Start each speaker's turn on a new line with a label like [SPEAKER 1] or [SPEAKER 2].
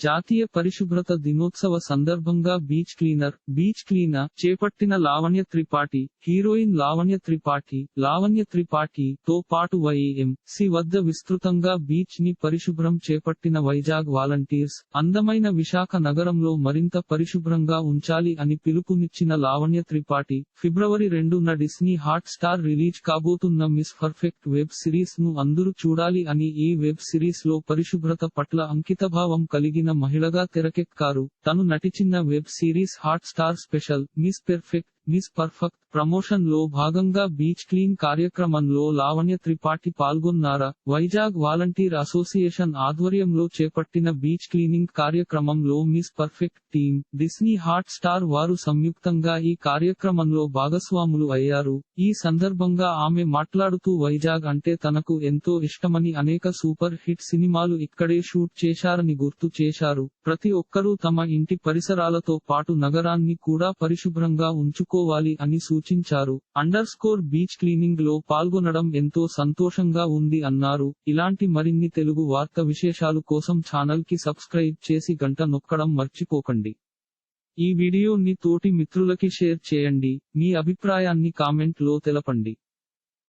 [SPEAKER 1] జాతీయ పరిశుభ్రత దినోత్సవ సందర్భంగా బీచ్ క్లీనర్ బీచ్ క్లీనర్ చేపట్టిన లావణ్య త్రిపాఠి హీరోయిన్ లావణ్య త్రిపాఠి లావణ్య త్రిపాఠి తో పాటు వైఎం సి వద్ద విస్తృతంగా బీచ్ని పరిశుభ్రం చేపట్టిన వైజాగ్ వాలంటీర్స్ అందమైన విశాఖ నగరంలో మరింత పరిశుభ్రంగా ఉంచాలి అని పిలుపునిచ్చిన లావణ్య త్రిపాఠి ఫిబ్రవరి రెండున డిస్నీ హాట్ స్టార్ రిలీజ్ కాబోతున్న మిస్ పర్ఫెక్ట్ వెబ్ సిరీస్ను అందరూ చూడాలి అని ఈ వెబ్ సిరీస్లో పరిశుభ్రత పట్ల అంకితభావం కలిగిన మహిళగా తెరకెక్కారు. తను నటించిన web series Hotstar special miss perfect miss perfect ప్రమోషన్లో భాగంగా బీచ్ క్లీన్ కార్యక్రమంలో లావణ్య త్రిపాఠి పాల్గొన్నారా? వైజాగ్ వాలంటీర్ అసోసియేషన్ ఆధ్వర్యంలో చేపట్టిన బీచ్ క్లీనింగ్ కార్యక్రమంలో Miss Perfect team Disney Hotstar వారు సంయుక్తంగా ఈ కార్యక్రమంలో భాగస్వాములు అయ్యారు. ఈ సందర్భంగా ఆమె మాట్లాడుతూ వైజాగ్ అంటే తనకు ఎంతో ఇష్టమని అనేక సూపర్ హిట్ సినిమాలు ఇక్కడే షూట్ చేశారని గుర్తు చేశారు. ప్రతి ఒక్కరూ తమ ఇంటి పరిసరాలతో పాటు నగరాన్ని కూడా పరిశుభ్రంగా ఉంచుకోవాలి అని సూచించారు. అండర్ స్కోర్ బీచ్ క్లీనింగ్లో పాల్గొనడం ఎంతో సంతోషంగా ఉంది అన్నారు. ఇలాంటి మరిన్ని తెలుగు వార్త విశేషాలు కోసం ఛానల్కి సబ్స్క్రైబ్ చేసి గంట నొక్కడం మర్చిపోకండి. ఈ వీడియోని తోటి మిత్రులకి షేర్ చేయండి. మీ అభిప్రాయాన్ని కామెంట్లో తెలపండి.